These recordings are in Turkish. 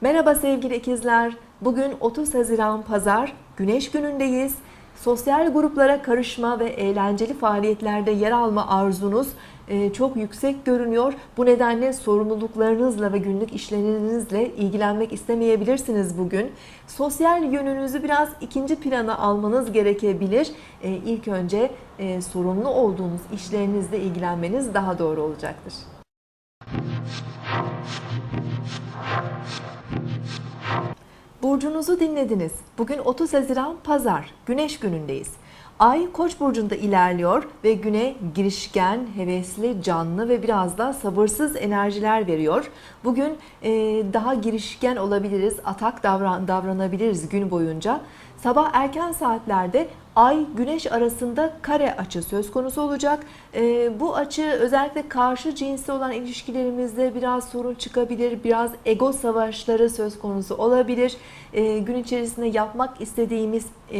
Merhaba sevgili ikizler. Bugün 30 Haziran Pazar, Güneş günündeyiz. Sosyal gruplara karışma ve eğlenceli faaliyetlerde yer alma arzunuz e, çok yüksek görünüyor. Bu nedenle sorumluluklarınızla ve günlük işlerinizle ilgilenmek istemeyebilirsiniz bugün. Sosyal yönünüzü biraz ikinci plana almanız gerekebilir. E, İlk önce e, sorumlu olduğunuz işlerinizle ilgilenmeniz daha doğru olacaktır. Burcunuzu dinlediniz. Bugün 30 Haziran Pazar, Güneş günündeyiz. Ay Koç burcunda ilerliyor ve güne girişken, hevesli, canlı ve biraz da sabırsız enerjiler veriyor. Bugün e, daha girişken olabiliriz, atak davran davranabiliriz gün boyunca. Sabah erken saatlerde Ay Güneş arasında kare açı söz konusu olacak. Ee, bu açı özellikle karşı cinsli olan ilişkilerimizde biraz sorun çıkabilir, biraz ego savaşları söz konusu olabilir. Ee, gün içerisinde yapmak istediğimiz, e,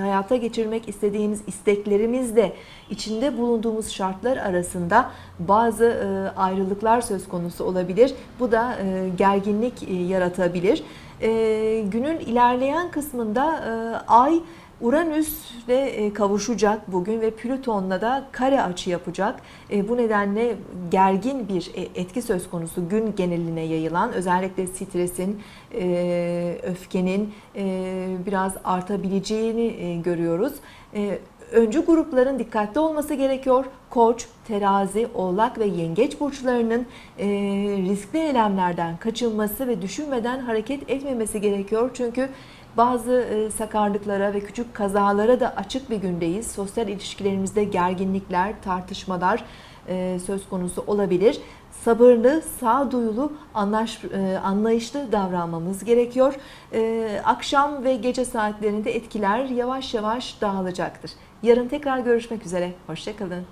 hayata geçirmek istediğimiz isteklerimiz de içinde bulunduğumuz şartlar arasında bazı e, ayrılıklar söz konusu olabilir. Bu da e, gerginlik e, yaratabilir. Günün ilerleyen kısmında Ay Uranüs'le e, kavuşacak bugün ve Plüton'la da kare açı yapacak. E, Bu nedenle gergin bir e, etki söz konusu gün geneline yayılan özellikle stresin, öfkenin biraz artabileceğini görüyoruz. Öncü grupların dikkatli olması gerekiyor. Koç, terazi, oğlak ve yengeç burçlarının e, riskli eylemlerden kaçınması ve düşünmeden hareket etmemesi gerekiyor. Çünkü bazı e, sakarlıklara ve küçük kazalara da açık bir gündeyiz. Sosyal ilişkilerimizde gerginlikler, tartışmalar e, söz konusu olabilir. Sabırlı, sağduyulu, anlaş, e, anlayışlı davranmamız gerekiyor. E, Akşam ve gece saatlerinde etkiler yavaş yavaş dağılacaktır. Yarın tekrar görüşmek üzere. Hoşçakalın.